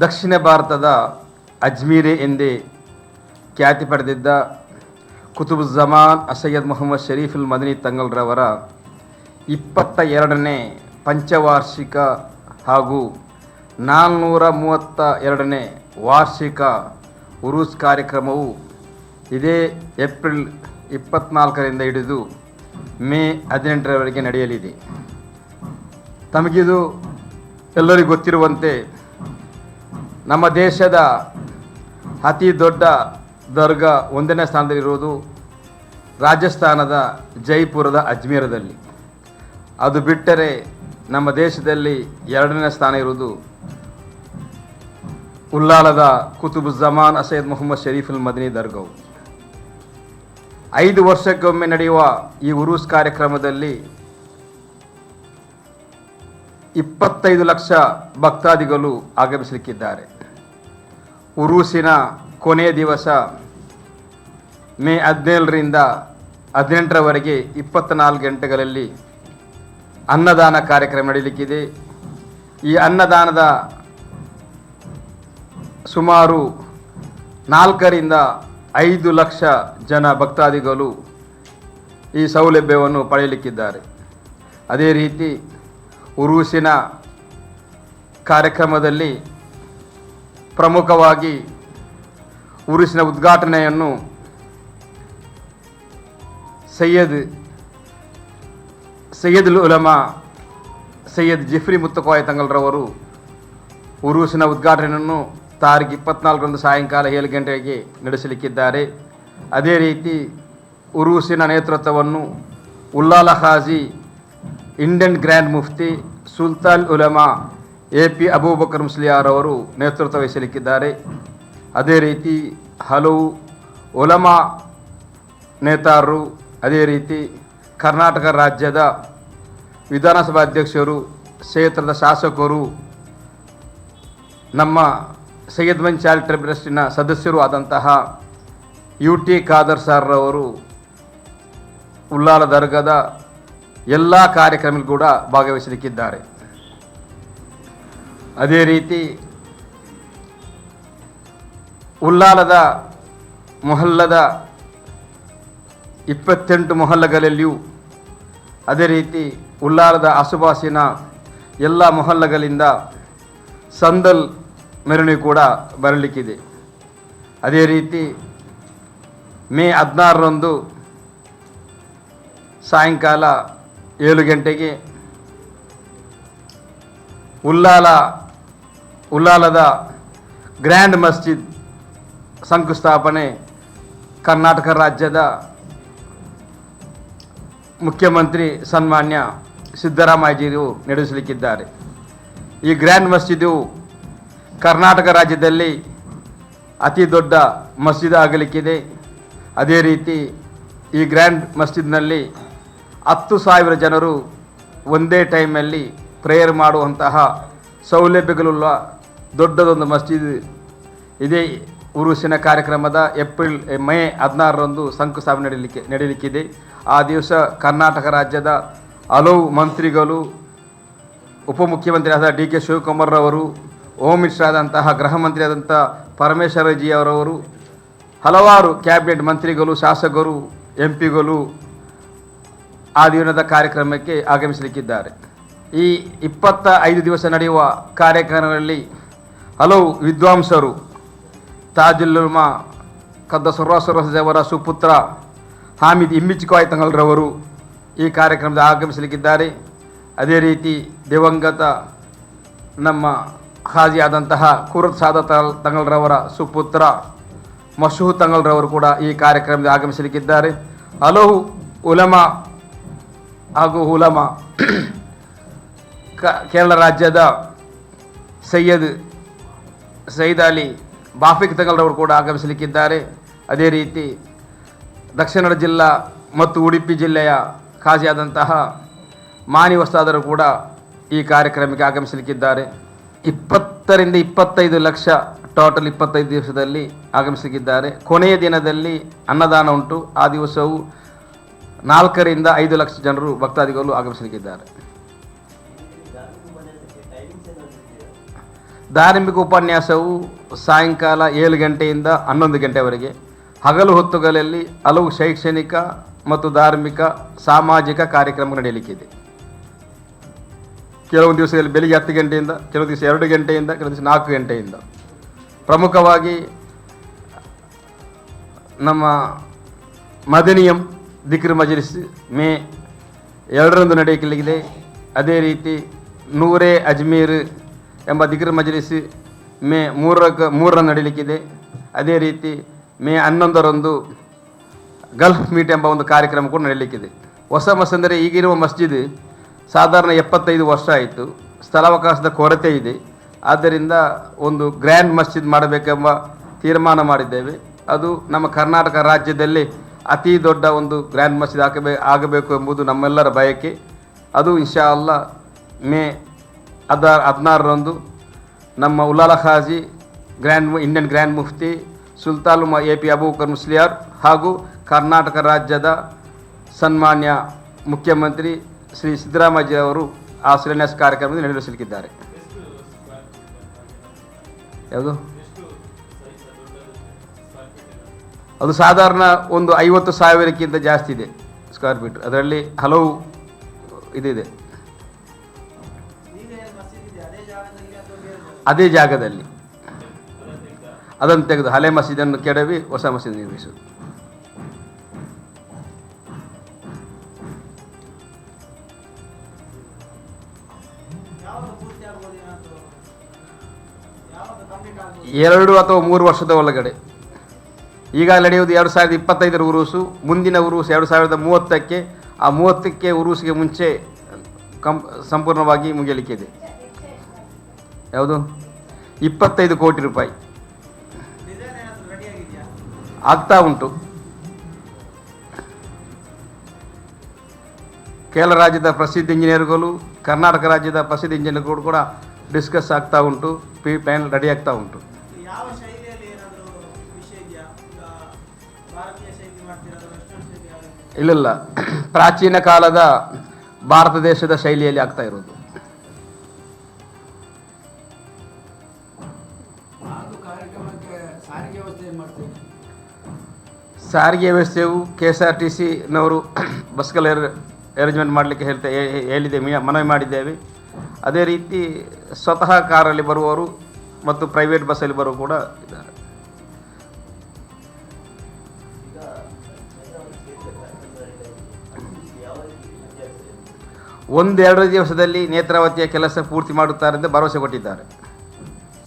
ದಕ್ಷಿಣ ಭಾರತದ ಅಜ್ಮೀರೆ ಎಂದೇ ಖ್ಯಾತಿ ಪಡೆದಿದ್ದ ಕುತುಬ್ ಜಮಾನ್ ಅಸಯ್ಯದ್ ಮೊಹಮ್ಮದ್ ಶರೀಫುಲ್ ಮದನಿ ತಂಗಲ್ರವರ ಇಪ್ಪತ್ತ ಎರಡನೇ ಪಂಚವಾರ್ಷಿಕ ಹಾಗೂ ನಾಲ್ನೂರ ಮೂವತ್ತ ಎರಡನೇ ವಾರ್ಷಿಕ ಉರೂಸ್ ಕಾರ್ಯಕ್ರಮವು ಇದೇ ಏಪ್ರಿಲ್ ಇಪ್ಪತ್ನಾಲ್ಕರಿಂದ ಹಿಡಿದು ಮೇ ಹದಿನೆಂಟರವರೆಗೆ ನಡೆಯಲಿದೆ. ತಮಗಿದು ಎಲ್ಲರಿಗೂ ಗೊತ್ತಿರುವಂತೆ ನಮ್ಮ ದೇಶದ ಅತಿ ದೊಡ್ಡ ದರ್ಗಾ ಒಂದನೇ ಸ್ಥಾನದಲ್ಲಿರುವುದು ರಾಜಸ್ಥಾನದ ಜೈಪುರದ ಅಜ್ಮೀರದಲ್ಲಿ. ಅದು ಬಿಟ್ಟರೆ ನಮ್ಮ ದೇಶದಲ್ಲಿ ಎರಡನೇ ಸ್ಥಾನ ಇರುವುದು ಉಲ್ಲಾಲದ ಕುತುಬ್ ಜಮಾನ್ ಅಸೈದ್ ಮೊಹಮ್ಮದ್ ಶರೀಫುಲ್ ಮದನಿ ದರ್ಗಾವು. ಐದು ವರ್ಷಕ್ಕೊಮ್ಮೆ ನಡೆಯುವ ಈ ಉರೂಸ್ ಕಾರ್ಯಕ್ರಮದಲ್ಲಿ ಇಪ್ಪತ್ತೈದು ಲಕ್ಷ ಭಕ್ತಾದಿಗಳು ಆಗಮಿಸಲಿಕ್ಕಿದ್ದಾರೆ. ಉರೂಸಿನ ಕೊನೆಯ ದಿವಸ ಮೇ ಹದಿನೇಳರಿಂದ ಹದಿನೆಂಟರವರೆಗೆ ಇಪ್ಪತ್ತ್ನಾಲ್ಕು ಗಂಟೆಗಳಲ್ಲಿ ಅನ್ನದಾನ ಕಾರ್ಯಕ್ರಮ ನಡೆಯಲಿಕ್ಕಿದೆ ಈ ಅನ್ನದಾನದ ಸುಮಾರು ನಾಲ್ಕರಿಂದ ಐದು ಲಕ್ಷ ಜನ ಭಕ್ತಾದಿಗಳು ಈ ಸೌಲಭ್ಯವನ್ನು ಪಡೆಯಲಿಕ್ಕಿದ್ದಾರೆ. ಅದೇ ರೀತಿ ಉರುಸಿನ ಕಾರ್ಯಕ್ರಮದಲ್ಲಿ ಪ್ರಮುಖವಾಗಿ ಉರುಸಿನ ಉದ್ಘಾಟನೆಯನ್ನು ಸೈಯದ್ ಸೈಯದ್ ಉಲಮಾ, ಸೈಯದ್ ಜಿಫ್ರಿ ಮುತ್ತಕೋಯ ತಂಗಲ್ರವರು ಉರುಸಿನ ಉದ್ಘಾಟನೆಯನ್ನು ತಾರೀಕು ಇಪ್ಪತ್ನಾಲ್ಕರಂದು ಸಾಯಂಕಾಲ ಏಳು ಗಂಟೆಗೆ ನಡೆಸಲಿಕ್ಕಿದ್ದಾರೆ. ಅದೇ ರೀತಿ ಉರುಸಿನ ನೇತೃತ್ವವನ್ನು ಉಲ್ಲಾಲ ಖಾಜಿ, ಇಂಡಿಯನ್ ಗ್ರ್ಯಾಂಡ್ ಮುಫ್ತಿ, ಸುಲ್ತಾನ್ ಉಲಮಾ ಎ ಪಿ ಅಬೂಬಕರ್ ಮುಸ್ಲಿಯಾರವರು ನೇತೃತ್ವ ವಹಿಸಲಿಕ್ಕಿದ್ದಾರೆ. ಅದೇ ರೀತಿ ಹಲವು ಉಲಮಾ ನೇತಾರರು, ಅದೇ ರೀತಿ ಕರ್ನಾಟಕ ರಾಜ್ಯದ ವಿಧಾನಸಭಾ ಅಧ್ಯಕ್ಷರು, ಕ್ಷೇತ್ರದ ಶಾಸಕರು, ನಮ್ಮ ಸೈಯದ್ ಮನ್ ಚಾರಿಟಬಲ್ ಟ್ರಸ್ಟಿನ ಸದಸ್ಯರು ಆದಂತಹ ಯು ಟಿ ಖಾದರ್ ಸಾರ್ರವರು ಉಲ್ಲಾಲ ದರ್ಗದ ಎಲ್ಲ ಕಾರ್ಯಕ್ರಮಗಳು ಕೂಡ ಭಾಗವಹಿಸಲಿಕ್ಕಿದ್ದಾರೆ. ಅದೇ ರೀತಿ ಉಲ್ಲಾಲದ ಮೊಹಲ್ಲದ ಇಪ್ಪತ್ತೆಂಟು ಮೊಹಲ್ಲಗಳಲ್ಲಿಯೂ ಅದೇ ರೀತಿ ಉಲ್ಲಾಲದ ಆಸುಪಾಸಿನ ಎಲ್ಲ ಮೊಹಲ್ಲಗಳಿಂದ ಸಂದಲ್ ಮೆರವಣಿಗೆ ಕೂಡ ಬರಲಿಕ್ಕಿದೆ. ಅದೇ ರೀತಿ ಮೇ ಹದಿನಾರರಂದು ಸಾಯಂಕಾಲ ಏಳು ಗಂಟೆಗೆ ಉಲ್ಲಾಲ, ಉಲ್ಲಾಲದ ಗ್ರ್ಯಾಂಡ್ ಮಸ್ಜಿದ್ ಶಂಕುಸ್ಥಾಪನೆ ಕರ್ನಾಟಕ ರಾಜ್ಯದ ಮುಖ್ಯಮಂತ್ರಿ ಸನ್ಮಾನ್ಯ ಸಿದ್ದರಾಮಯ್ಯಜಿಯವರು ನಡೆಸಲಿಕ್ಕಿದ್ದಾರೆ. ಈ ಗ್ರ್ಯಾಂಡ್ ಮಸ್ಜಿದು ಕರ್ನಾಟಕ ರಾಜ್ಯದಲ್ಲಿ ಅತಿ ದೊಡ್ಡ ಮಸ್ಜಿದ್ ಆಗಲಿಕ್ಕಿದೆ. ಅದೇ ರೀತಿ ಈ ಗ್ರ್ಯಾಂಡ್ ಮಸ್ಜಿದ್ನಲ್ಲಿ ಹತ್ತು ಸಾವಿರ ಜನರು ಒಂದೇ ಟೈಮಲ್ಲಿ ಪ್ರೇಯರ್ ಮಾಡುವಂತಹ ಸೌಲಭ್ಯಗಳುಳ್ಳ ದೊಡ್ಡದೊಂದು ಮಸ್ಜಿದ್ ಇದೇ ಉರುಸಿನ ಕಾರ್ಯಕ್ರಮದ ಏಪ್ರಿಲ್ ಮೇ ಹದಿನಾರರಂದು ಶಂಕುಸ್ಥಾಪನೆ ನಡೀಲಿಕ್ಕೆ, ನಡೀಲಿಕ್ಕಿದೆ. ಆ ದಿವಸ ಕರ್ನಾಟಕ ರಾಜ್ಯದ ಹಲವು ಮಂತ್ರಿಗಳು, ಉಪಮುಖ್ಯಮಂತ್ರಿಯಾದ ಡಿ ಕೆ ಶಿವಕುಮಾರ್ ಅವರು ಹೋಮ್ ಮಿನಿಸ್ಟರ್ ಆದಂತಹ ಗೃಹ ಮಂತ್ರಿಯಾದಂಥ ಪರಮೇಶ್ವರ ಪರಮೇಶ್ವರಜಿ ಅವರವರು, ಹಲವಾರು ಕ್ಯಾಬಿನೆಟ್ ಮಂತ್ರಿಗಳು, ಶಾಸಕರು, ಎಂ ಪಿಗಳು ಆ ದಿನದ ಕಾರ್ಯಕ್ರಮಕ್ಕೆ ಆಗಮಿಸಲಿಕ್ಕಿದ್ದಾರೆ. ಈ ಇಪ್ಪತ್ತ ಐದು ದಿವಸ ನಡೆಯುವ ಕಾರ್ಯಕ್ರಮದಲ್ಲಿ ಹಲವು ವಿದ್ವಾಂಸರು ತಾಜುಲ್ಲುಮ ಕದ್ದ ಸರ್ವಸರವರ ಸುಪುತ್ರ ಹಾಮಿದ್ ಇಮ್ಮಿಚ್ಕಾಯ್ ತಂಗಲ್ರವರು ಈ ಕಾರ್ಯಕ್ರಮದ ಆಗಮಿಸಲಿಕ್ಕಿದ್ದಾರೆ. ಅದೇ ರೀತಿ ದಿವಂಗತ ನಮ್ಮ ಹಾಜಿಯಾದಂತಹ ಕುರತ್ ಸಾದ ತಂಗಲ್ರವರ ಸುಪುತ್ರ ಮಶೂದ್ ತಂಗಲ್ರವರು ಕೂಡ ಈ ಕಾರ್ಯಕ್ರಮದ ಆಗಮಿಸಲಿಕ್ಕಿದ್ದಾರೆ. ಹಲವು ಉಲಮ ಹಾಗೂ ಉಲಮಾ ಕೇರಳ ರಾಜ್ಯದ ಸೈಯದ್ ಸೈದ್ ಅಲಿ ಬಾಫಿಕ್ ತಂಗಲ್ರವರು ಕೂಡ ಆಗಮಿಸಲಿಕ್ಕಿದ್ದಾರೆ. ಅದೇ ರೀತಿ ದಕ್ಷಿಣ ಕನ್ನಡ ಜಿಲ್ಲಾ ಮತ್ತು ಉಡುಪಿ ಜಿಲ್ಲೆಯ ಖಾಸಿಯಾದಂತಹ ಮಾನಿ ವಸ್ತಾದರು ಕೂಡ ಈ ಕಾರ್ಯಕ್ರಮಕ್ಕೆ ಆಗಮಿಸಲಿಕ್ಕಿದ್ದಾರೆ. ಇಪ್ಪತ್ತರಿಂದ ಇಪ್ಪತ್ತೈದು ಲಕ್ಷ, ಟೋಟಲ್ ಇಪ್ಪತ್ತೈದು ದಿವಸದಲ್ಲಿ ಆಗಮಿಸಲಿಕ್ಕಿದ್ದಾರೆ. ಕೊನೆಯ ದಿನದಲ್ಲಿ ಅನ್ನದಾನ ಉಂಟು. ಆ ದಿವಸವು ನಾಲ್ಕರಿಂದ ಐದು ಲಕ್ಷ ಜನರು ಭಕ್ತಾದಿಗಳು ಆಗಮಿಸಲಿಕ್ಕಿದ್ದಾರೆ. ಧಾರ್ಮಿಕ ಉಪನ್ಯಾಸವು ಸಾಯಂಕಾಲ ಏಳು ಗಂಟೆಯಿಂದ ಹನ್ನೊಂದು ಗಂಟೆವರೆಗೆ. ಹಗಲು ಹೊತ್ತುಗಳಲ್ಲಿ ಹಲವು ಶೈಕ್ಷಣಿಕ ಮತ್ತು ಧಾರ್ಮಿಕ, ಸಾಮಾಜಿಕ ಕಾರ್ಯಕ್ರಮ ನಡೆಯಲಿಕ್ಕಿದೆ. ಕೆಲವು ದಿವಸದಲ್ಲಿ ಬೆಳಿಗ್ಗೆ ಹತ್ತು ಗಂಟೆಯಿಂದ, ಕೆಲವು ದಿವಸ ಎರಡು ಗಂಟೆಯಿಂದ, ಕೆಲವು ದಿವಸ ನಾಲ್ಕು ಗಂಟೆಯಿಂದ. ಪ್ರಮುಖವಾಗಿ ನಮ್ಮ ಮದನಿಯಂ ದಿಕ್ರ ಮಜಲಿಸ್ ಮೇ ಎರಡರಂದು ನಡೆಯಲಿಕ್ಕಿದೆ. ಅದೇ ರೀತಿ ನೂರೇ ಅಜ್ಮೀರ್ ಎಂಬ ದಿಗ್ರ ಮಜಲಿಸಿ ಮೇ ಮೂರಕ್ಕೆ ಮೂರರ ನಡೀಲಿಕ್ಕಿದೆ. ಅದೇ ರೀತಿ ಮೇ ಹನ್ನೊಂದರಂದು ಗಲ್ಫ್ ಮೀಟ್ ಎಂಬ ಒಂದು ಕಾರ್ಯಕ್ರಮ ಕೂಡ ನಡೀಲಿಕ್ಕಿದೆ. ಹೊಸ ಮಸ್ ಅಂದರೆ ಈಗಿರುವ ಮಸ್ಜಿದ್ ಸಾಧಾರಣ ಎಪ್ಪತ್ತೈದು ವರ್ಷ ಆಯಿತು. ಸ್ಥಳಾವಕಾಶದ ಕೊರತೆ ಇದೆ. ಆದ್ದರಿಂದ ಒಂದು ಗ್ರ್ಯಾಂಡ್ ಮಸ್ಜಿದ್ ಮಾಡಬೇಕೆಂಬ ತೀರ್ಮಾನ ಮಾಡಿದ್ದೇವೆ. ಅದು ನಮ್ಮ ಕರ್ನಾಟಕ ರಾಜ್ಯದಲ್ಲಿ ಅತಿ ದೊಡ್ಡ ಒಂದು ಗ್ರ್ಯಾಂಡ್ ಮಸ್ಜಿದ್ ಹಾಕಬೇ, ಆಗಬೇಕು ಎಂಬುದು ನಮ್ಮೆಲ್ಲರ ಬಯಕೆ. ಅದು ಇನ್ಶಾ ಅಲ್ಲ ಮೇ ಹದ ಹದಿನಾರರಂದು ನಮ್ಮ ಉಲಾಲ ಖಾಜಿ, ಗ್ರ್ಯಾಂಡ್ ಇಂಡಿಯನ್ ಗ್ರ್ಯಾಂಡ್ ಮುಫ್ತಿ ಸುಲ್ತಾನ್ ಎ ಪಿ ಅಬೂಕರ್ ಮುಸ್ಲಿಯಾರ್ ಹಾಗೂ ಕರ್ನಾಟಕ ರಾಜ್ಯದ ಸನ್ಮಾನ್ಯ ಮುಖ್ಯಮಂತ್ರಿ ಶ್ರೀ ಸಿದ್ದರಾಮಯ್ಯ ಅವರು ಆ ಶಿಲಾನ್ಯಾಸ ಕಾರ್ಯಕ್ರಮದಲ್ಲಿ ನೆರವೇರಿಸಲಿಕ್ಕಿದ್ದಾರೆ ಯಾವುದು? ಅದು ಸಾಧಾರಣ ಒಂದು ಐವತ್ತು ಸಾವಿರಕ್ಕಿಂತ ಜಾಸ್ತಿ ಇದೆ ಸ್ಕ್ವೇರ್ ಫೀಟ್ ಅದರಲ್ಲಿ ಹಲವು ಇದಿದೆ. ಅದೇ ಜಾಗದಲ್ಲಿ. ಅದನ್ನು ತೆಗೆದು ಹಳೆ ಮಸೀದನ್ನು ಕೆಡವಿ ಹೊಸ ಮಸೀದಿ ನಿರ್ಮಿಸುವುದು. ಎರಡು ಅಥವಾ ಮೂರು ವರ್ಷದ ಒಳಗಡೆ. ಈಗ ನಡೆಯುವುದು ಎರಡು ಸಾವಿರದ ಇಪ್ಪತ್ತೈದರ ಉರುಸು, ಮುಂದಿನ ಉರುಸು ಎರಡು ಸಾವಿರದ ಮೂವತ್ತಕ್ಕೆ, ಆ ಮೂವತ್ತಕ್ಕೆ ಉರುಸಿಗೆ ಮುಂಚೆ ಕಂ ಸಂಪೂರ್ಣವಾಗಿ ಮುಗಿಯಲಿಕ್ಕಿದೆ. ಯಾವುದು? ಇಪ್ಪತ್ತೈದು ಕೋಟಿ ರೂಪಾಯಿ. ಆಗ್ತಾ ಉಂಟು. ಕೇರಳ ರಾಜ್ಯದ ಪ್ರಸಿದ್ಧ ಇಂಜಿನಿಯರ್ಗಳು ಕರ್ನಾಟಕ ರಾಜ್ಯದ ಪ್ರಸಿದ್ಧ ಇಂಜಿನಿಯರ್ಗಳು ಕೂಡ ಡಿಸ್ಕಸ್ ಆಗ್ತಾ ಉಂಟು ಪಿ ಪ್ಯಾನ್ ರೆಡಿ ಆಗ್ತಾ ಉಂಟು. ಇಲ್ಲ? ಪ್ರಾಚೀನ ಕಾಲದ ಭಾರತ ದೇಶದ ಶೈಲಿಯಲ್ಲಿ ಆಗ್ತಾ ಇರೋದು. ಸಾರಿಗೆ ವ್ಯವಸ್ಥೆಯು ಕೆ ಎಸ್ ಆರ್ ಟಿ ಸಿನವರು ಬಸ್ಗಳ ಅರೇಂಜ್ಮೆಂಟ್ ಮಾಡಲಿಕ್ಕೆ ಹೇಳ್ತಾ ಹೇಳಿದೆ ಮನವಿ ಮಾಡಿದ್ದೇವೆ. ಅದೇ ರೀತಿ ಸ್ವತಃ ಕಾರಲ್ಲಿ ಬರುವವರು ಮತ್ತು ಪ್ರೈವೇಟ್ ಬಸ್ಸಲ್ಲಿ ಬರುವ ಕೂಡ ಇದ್ದಾರೆ. ಒಂದೆರಡು ದಿವಸದಲ್ಲಿ ನೇತ್ರಾವತಿಯ ಕೆಲಸ ಪೂರ್ತಿ ಮಾಡುತ್ತಾರೆ ಎಂದು ಭರವಸೆ ಕೊಟ್ಟಿದ್ದಾರೆ.